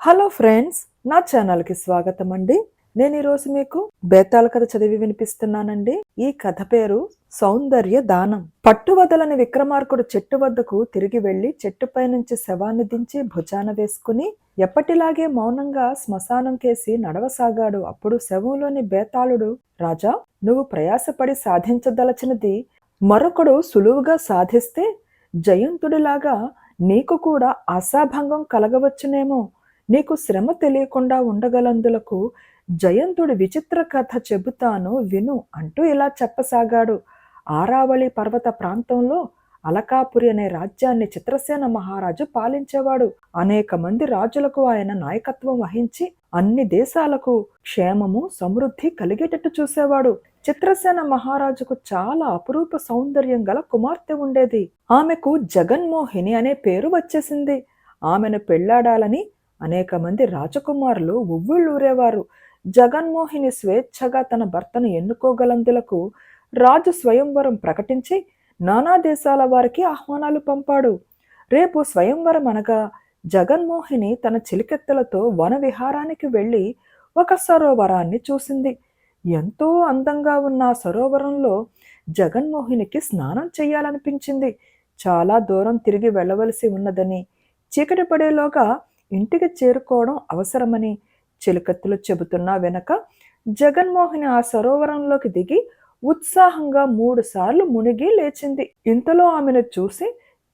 Hello friends నా ఛానల్కి స్వాగతం అండి నేను ఈరోజు మీకు బేతాళ కథ చదివి వినిపిస్తున్నానండి. ఈ కథ పేరు సౌందర్య దానం. పట్టువదలని విక్రమార్కుడు చెట్టు వద్దకు తిరిగి వెళ్ళి చెట్టుపై నుంచి శవాన్ని దించి భుజాన వేసుకుని ఎప్పటిలాగే మౌనంగా శ్మశానం కేసి నడవసాగాడు. అప్పుడు శవంలోని బేతాళుడు రాజా నువ్వు ప్రయాసపడి సాధించదలచినది మరొకడు సులువుగా సాధిస్తే జయంతుడిలాగా నీకు కూడా ఆశాభంగం కలగవచ్చునేమో. నీకు శ్రమ తెలియకుండా ఉండగలందులకు జయంతుడి విచిత్ర కథ చెబుతాను విను అంటూ ఇలా చెప్పసాగాడు. ఆరావళి పర్వత ప్రాంతంలో అలకాపురి అనే రాజ్యాన్ని చిత్రసేన మహారాజు పాలించేవాడు. అనేక మంది రాజులకు ఆయన నాయకత్వం వహించి అన్ని దేశాలకు క్షేమము సమృద్ధి కలిగేటట్టు చూసేవాడు. చిత్రసేన మహారాజుకు చాలా అపురూప సౌందర్యం గల కుమార్తె ఉండేది. ఆమెకు జగన్మోహిని అనే పేరు వచ్చేసింది. ఆమెను పెళ్ళాడాలని అనేక మంది రాజకుమారులు ఉవ్విళ్ళూరేవారు జగన్మోహిని స్వేచ్ఛగా తన భర్తను ఎన్నుకోగలందులకు రాజు స్వయంవరం ప్రకటించి నానా దేశాల వారికి ఆహ్వానాలు పంపాడు. రేపు స్వయంవరం అనగా జగన్మోహిని తన చిలికెత్తలతో వన విహారానికి వెళ్ళి ఒక సరోవరాన్ని చూసింది. ఎంతో అందంగా ఉన్న ఆ సరోవరంలో జగన్మోహినికి స్నానం చేయాలనిపించింది. చాలా దూరం తిరిగి వెళ్ళవలసి ఉన్నదని చీకటి పడేలోగా ఇంటికి చేరుకోవడం అవసరమని చిలుకత్తులు చెబుతున్నా వెనక జగన్మోహిని ఆ సరోవరంలోకి దిగి ఉత్సాహంగా మూడు సార్లు మునిగి లేచింది. ఇంతలో ఆమెను చూసి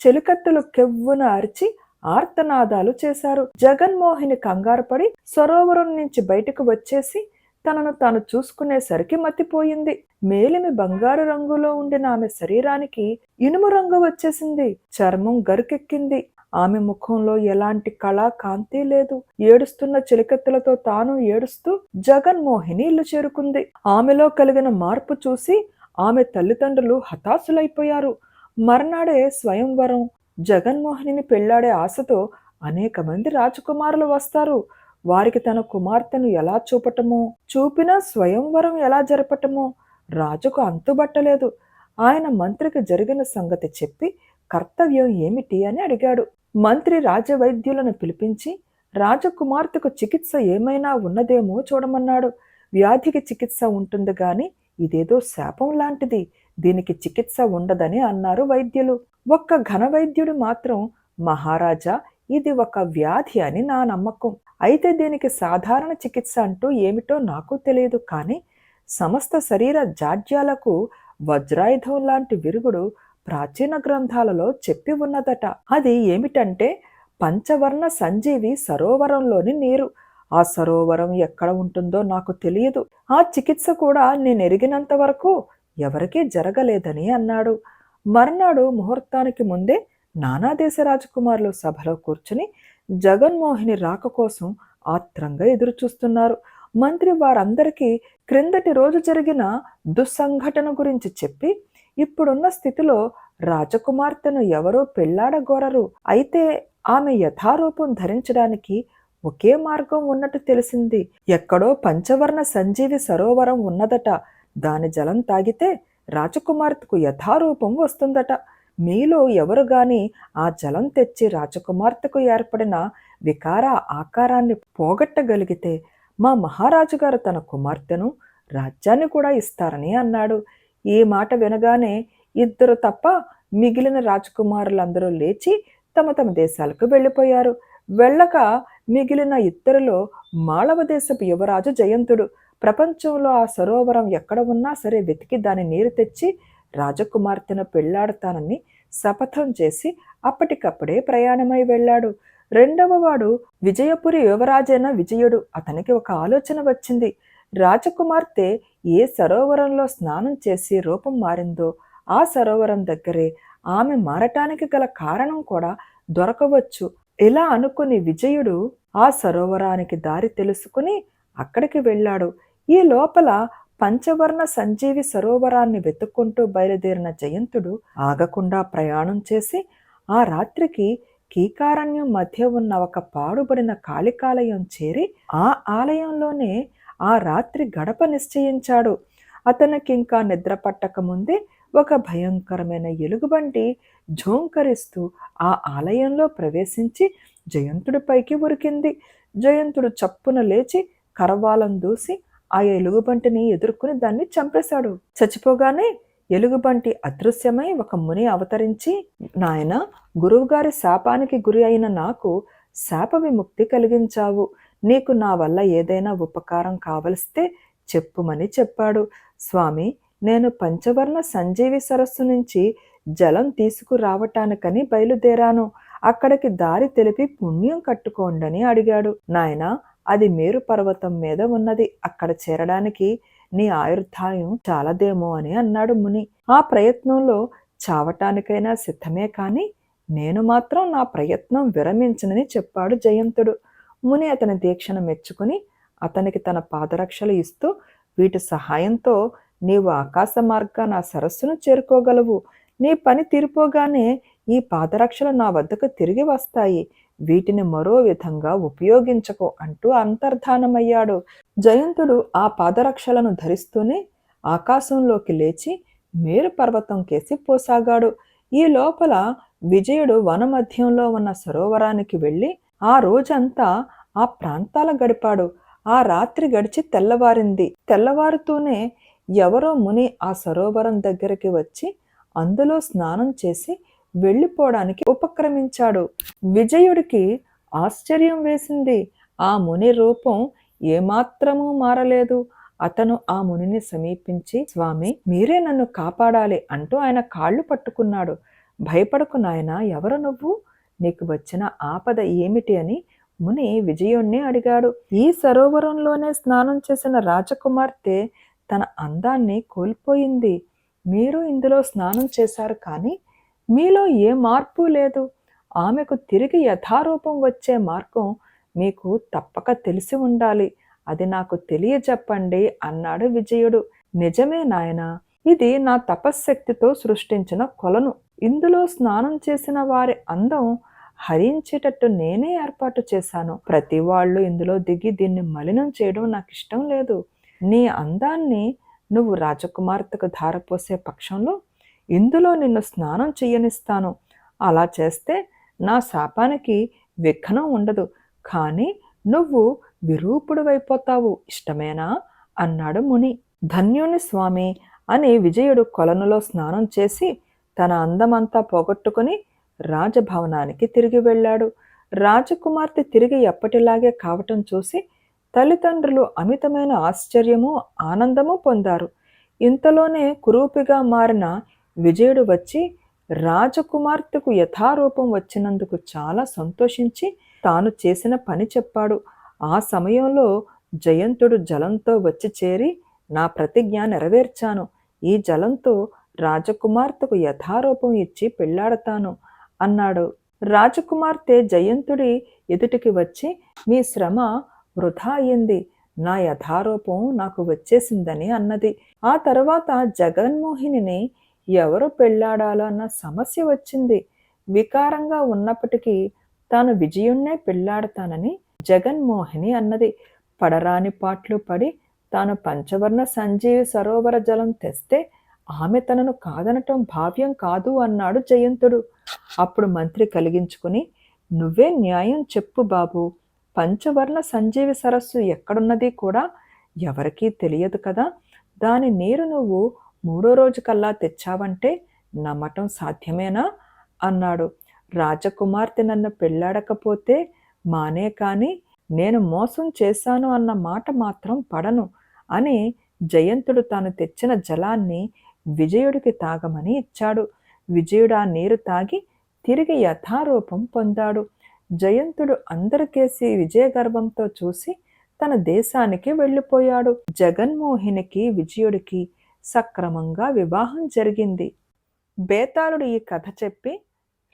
చెలికత్తెలు కెవ్వున అరిచి ఆర్తనాదాలు చేశారు. జగన్మోహిని కంగారుపడి సరోవరం నుంచి బయటకు వచ్చేసి తనను తాను చూసుకునేసరికి మతిపోయింది. మేలిమి బంగారు రంగులో ఉండిన ఆమె శరీరానికి ఇనుము రంగు వచ్చేసింది. చర్మం గరుకెక్కింది. ఆమె ముఖంలో ఎలాంటి కళా కాంతి లేదు. ఏడుస్తున్న చిలికెత్తులతో తాను ఏడుస్తూ జగన్మోహిని ఇల్లు చేరుకుంది. ఆమెలో కలిగిన మార్పు చూసి ఆమె తల్లిదండ్రులు హతాశులైపోయారు. మర్నాడే స్వయంవరం జగన్మోహిని పెళ్ళాడే ఆశతో అనేక మంది రాజకుమారులు వస్తారు. వారికి తన కుమార్తెను ఎలా చూపటమో చూపినా స్వయంవరం ఎలా జరపటమో రాజుకు అంతుబట్టలేదు. ఆయన మంత్రికి జరిగిన సంగతి చెప్పి కర్తవ్యం ఏమిటి అని అడిగాడు. మంత్రి రాజవైద్యులను పిలిపించి రాజకుమార్తెకు చికిత్స ఏమైనా ఉన్నదేమో చూడమన్నాడు. వ్యాధికి చికిత్స ఉంటుంది గాని ఇదేదో శాపం లాంటిది. దీనికి చికిత్స ఉండదని అన్నారు వైద్యులు. ఒక్క ఘన వైద్యుడు మాత్రం మహారాజా ఇది ఒక వ్యాధి అని నా నమ్మకం. అయితే దీనికి సాధారణ చికిత్స అంటూ ఏమిటో నాకు తెలియదు కానీ సమస్త శరీర జాడ్యాలకు వజ్రాయుధం లాంటి విరుగుడు ప్రాచీన గ్రంథాలలో చెప్పి ఉన్నదట. అది ఏమిటంటే పంచవర్ణ సంజీవి సరోవరంలోని నీరు. ఆ సరోవరం ఎక్కడ ఉంటుందో నాకు తెలియదు. ఆ చికిత్స కూడా నేను ఎరిగినంత వరకు ఎవరికీ జరగలేదని అన్నాడు. మర్నాడు ముహూర్తానికి ముందే నానా దేశ రాజకుమారులు సభలో కూర్చుని జగన్మోహిని రాక కోసం ఆత్రంగా ఎదురుచూస్తున్నారు. మంత్రి వారందరికీ క్రిందటి రోజు జరిగిన దుస్సంఘటన గురించి చెప్పి ఇప్పుడున్న స్థితిలో రాజకుమార్తెను ఎవరో పెళ్ళాడగోరరు. అయితే ఆమె యథారూపం ధరించడానికి ఒకే మార్గం ఉన్నట్టు తెలిసింది. ఎక్కడో పంచవర్ణ సంజీవి సరోవరం ఉన్నదట. దాని జలం తాగితే రాజకుమార్తెకు యథారూపం వస్తుందట. మీలో ఎవరు గాని ఆ జలం తెచ్చి రాజకుమార్తెకు ఏర్పడిన వికార ఆకారాన్ని పోగొట్టగలిగితే మా మహారాజు గారు తన కుమార్తెను రాజ్యాన్ని కూడా ఇస్తారని అన్నాడు. ఈ మాట వినగానే ఇద్దరు తప్ప మిగిలిన రాజకుమారులందరూ లేచి తమ తమ దేశాలకు వెళ్ళిపోయారు. వెళ్ళక మిగిలిన ఇద్దరిలో మాళవ దేశపు యువరాజు జయంతుడు. ప్రపంచంలో ఆ సరోవరం ఎక్కడ ఉన్నా సరే వెతికి దాని నీరు తెచ్చి రాజకుమార్తెను పెళ్ళాడతానని శపథం చేసి అప్పటికప్పుడే ప్రయాణమై వెళ్ళాడు. రెండవ వాడు విజయపురి యువరాజైన విజయుడు. అతనికి ఒక ఆలోచన వచ్చింది. రాజకుమార్తె ఏ సరోవరంలో స్నానం చేసి రూపం మారిందో ఆ సరోవరం దగ్గరే ఆమె మారటానికి గల కారణం కూడా దొరకవచ్చు. ఇలా అనుకుని విజయుడు ఆ సరోవరానికి దారి తెలుసుకుని అక్కడికి వెళ్ళాడు. ఈ లోపల పంచవర్ణ సంజీవి సరోవరాన్ని వెతుక్కుంటూ బయలుదేరిన జయంతుడు ఆగకుండా ప్రయాణం చేసి ఆ రాత్రికి కీకారణ్యం మధ్య ఉన్న ఒక పాడుబడిన కాళికాలయం చేరి ఆ ఆలయంలోనే ఆ రాత్రి గడప నిశ్చయించాడు. అతనికి ఇంకా నిద్ర పట్టక ముందే ఒక భయంకరమైన ఎలుగుబంటి ఝోంకరిస్తూ ఆ ఆలయంలో ప్రవేశించి జయంతుడిపైకి ఉరికింది. జయంతుడు చప్పున లేచి కరవాలం దూసి ఆ ఎలుగుబంటిని ఎదుర్కొని దాన్ని చంపేశాడు. చచ్చిపోగానే ఎలుగుబంటి అదృశ్యమై ఒక ముని అవతరించి నాయన గురువుగారి శాపానికి గురి అయిన నాకు శాప విముక్తి కలిగించావు. నీకు నా వల్ల ఏదైనా ఉపకారం కావలిస్తే చెప్పుమని చెప్పాడు. స్వామి నేను పంచవర్ణ సంజీవి సరస్సు నుంచి జలం తీసుకురావటానికని బయలుదేరాను. అక్కడికి దారి తెలిపి పుణ్యం కట్టుకోండని అడిగాడు. నాయనా అది మేరు పర్వతం మీద ఉన్నది. అక్కడ చేరడానికి నీ ఆయుర్ధాయం చాలదేమో అని అన్నాడు ముని. ఆ ప్రయత్నంలో చావటానికైనా సిద్ధమే కాని నేను మాత్రం నా ప్రయత్నం విరమించనని చెప్పాడు జయంతుడు. ముని అతని దీక్షను మెచ్చుకుని అతనికి తన పాదరక్షలు ఇస్తూ వీటి సహాయంతో నీవు ఆకాశ మార్గాన సరస్సును చేరుకోగలవు. నీ పని తీరిపోగానే ఈ పాదరక్షలు నా వద్దకు తిరిగి వస్తాయి. వీటిని మరో విధంగా ఉపయోగించకు అంటూ అంతర్ధానమయ్యాడు. జయంతుడు ఆ పాదరక్షలను ధరిస్తూనే ఆకాశంలోకి లేచి మేరు పర్వతం కేసి పోసాగాడు. ఈ లోపల విజయుడు వనమధ్యంలో ఉన్న సరోవరానికి వెళ్ళి ఆ రోజంతా ఆ ప్రాంతాల గడిపాడు. ఆ రాత్రి గడిచి తెల్లవారింది. తెల్లవారుతూనే ఎవరో ముని ఆ సరోవరం దగ్గరికి వచ్చి అందులో స్నానం చేసి వెళ్ళిపోవడానికి ఉపక్రమించాడు. విజయుడికి ఆశ్చర్యం వేసింది. ఆ ముని రూపం ఏమాత్రమూ మారలేదు. అతను ఆ మునిని సమీపించి స్వామి మీరే నన్ను కాపాడాలి అంటూ ఆయన కాళ్ళు పట్టుకున్నాడు. భయపడకు నాయన ఎవరు నువ్వు? నీకు వచ్చిన ఆపద ఏమిటి అని ముని విజయుణ్ణి అడిగాడు. ఈ సరోవరంలోనే స్నానం చేసిన రాజకుమార్తె తన అందాన్ని కోల్పోయింది. మీరు ఇందులో స్నానం చేశారు కానీ మీలో ఏ మార్పు లేదు. ఆమెకు తిరిగి యథారూపం వచ్చే మార్గం మీకు తప్పక తెలిసి ఉండాలి. అది నాకు తెలియజెప్పండి అన్నాడు విజయుడు. నిజమే నాయనా ఇది నా తపశ్శక్తితో సృష్టించిన కొలను. ఇందులో స్నానం చేసిన వారి అందం హరించేటట్టు నేనే ఏర్పాటు చేశాను. ప్రతి వాళ్ళు ఇందులో దిగి దీన్ని మలినం చేయడం నాకు ఇష్టం లేదు. నీ అందాన్ని నువ్వు రాజకుమార్తెకు ధారపోసే పక్షంలో ఇందులో నిన్ను స్నానం చెయ్యనిస్తాను. అలా చేస్తే నా శాపానికి విఘ్నం ఉండదు. కానీ నువ్వు విరూపుడువైపోతావు ఇష్టమేనా? అన్నాడు ముని. ధన్యుని స్వామి అని విజయుడు కొలనులో స్నానం చేసి తన అందమంతా పోగొట్టుకుని రాజభవనానికి తిరిగి వెళ్ళాడు. రాజకుమార్తె తిరిగి ఎప్పటిలాగే కావటం చూసి తల్లిదండ్రులు అమితమైన ఆశ్చర్యము ఆనందము పొందారు. ఇంతలోనే కురూపిగా మారిన విజయుడు వచ్చి రాజకుమార్తెకు యథారూపం వచ్చినందుకు చాలా సంతోషించి తాను చేసిన పని చెప్పాడు. ఆ సమయంలో జయంతుడు జలంతో వచ్చి చేరి నా ప్రతిజ్ఞ నెరవేర్చాను. ఈ జలంతో రాజకుమార్తెకు యథారూపం ఇచ్చి పెళ్ళాడతాను అన్నాడు. రాజకుమార్తె జయంతుడి ఎదుటికి వచ్చి మీ శ్రమ వృధా అయింది. నా యథారూపం నాకు వచ్చేసిందని అన్నది. ఆ తర్వాత జగన్మోహిని ఎవరు పెళ్ళాడాలో అన్న సమస్య వచ్చింది. వికారంగా ఉన్నప్పటికీ తాను విజయుణ్ణే పెళ్ళాడతానని జగన్మోహిని అన్నది. పడరాని పాట్లు పడి తాను పంచవర్ణ సంజీవి సరోవర జలం తెస్తే ఆమె తనను కాదనటం భావ్యం కాదు అన్నాడు జయంతుడు. అప్పుడు మంత్రి కలిగించుకుని నువ్వే న్యాయం చెప్పు బాబు. పంచవర్ణ సంజీవి సరస్సు ఎక్కడున్నది కూడా ఎవరికీ తెలియదు కదా. దాని నీరు నువ్వు మూడో రోజు కల్లా తెచ్చావంటే నమ్మటం సాధ్యమేనా అన్నాడు. రాజకుమార్తె నన్ను పెళ్ళాడకపోతే మానే కాని నేను మోసం చేశాను అన్న మాట మాత్రం పడను అని జయంతుడు తాను తెచ్చిన జలాన్ని విజయుడికి తాగమని ఇచ్చాడు. విజయుడు ఆ నీరు తాగి తిరిగి యథారూపం పొందాడు. జయంతుడు అందరికేసి విజయగర్వంతో చూసి తన దేశానికి వెళ్ళిపోయాడు. జగన్మోహినికి విజయుడికి సక్రమంగా వివాహం జరిగింది. బేతాళుడు ఈ కథ చెప్పి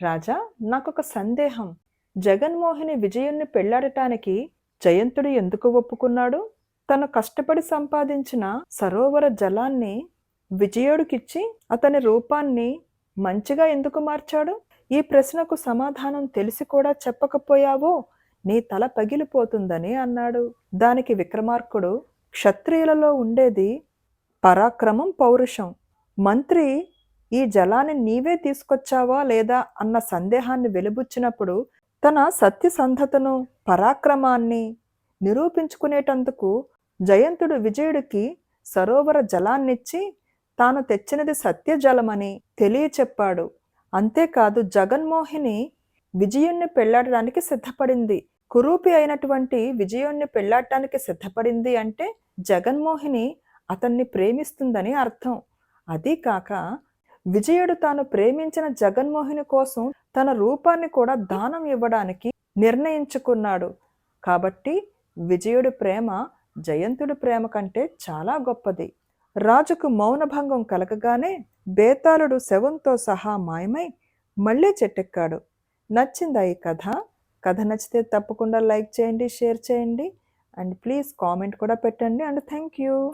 రాజా నాకొక సందేహం. జగన్మోహిని విజయుణ్ణి పెళ్ళాడటానికి జయంతుడు ఎందుకు ఒప్పుకున్నాడు? తను కష్టపడి సంపాదించిన సరోవర జలాన్ని విజయుడికిచ్చి అతని రూపాన్ని మంచిగా ఎందుకు మార్చాడు? ఈ ప్రశ్నకు సమాధానం తెలిసి కూడా చెప్పకపోయావో? నీ తల పగిలిపోతుందని అన్నాడు. దానికి విక్రమార్కుడు క్షత్రియులలో ఉండేది పరాక్రమం పౌరుషం. మంత్రి ఈ జలాన్ని నీవే తీసుకొచ్చావా లేదా అన్న సందేహాన్ని వెలుబుచ్చినప్పుడు తన సత్యసంధతను పరాక్రమాన్ని నిరూపించుకునేటందుకు జయంతుడు విజయుడికి సరోవర జలాన్నిచ్చి తాను తెచ్చినది సత్యజలమని తెలియచెప్పాడు. అంతేకాదు జగన్మోహిని విజయుణ్ణి పెళ్ళాడడానికి సిద్ధపడింది. కురూపి అయినటువంటి విజయుణ్ణి పెళ్ళాడటానికి సిద్ధపడింది అంటే జగన్మోహిని అతన్ని ప్రేమిస్తుందని అర్థం. అదీ కాక విజయుడు తాను ప్రేమించిన జగన్మోహిని కోసం తన రూపాన్ని కూడా దానం ఇవ్వడానికి నిర్ణయించుకున్నాడు. కాబట్టి విజయుడి ప్రేమ జయంతుడి ప్రేమ కంటే చాలా గొప్పది. రాజుకు మౌనభంగం కలగగానే బేతాళుడు శవంతో సహా మాయమై మళ్ళీ చెట్టెక్కాడు. నచ్చిందా ఈ కథ? కథ నచ్చితే తప్పకుండా లైక్ చేయండి షేర్ చేయండి. అండ్ ప్లీజ్ కామెంట్ కూడా పెట్టండి. And thank you.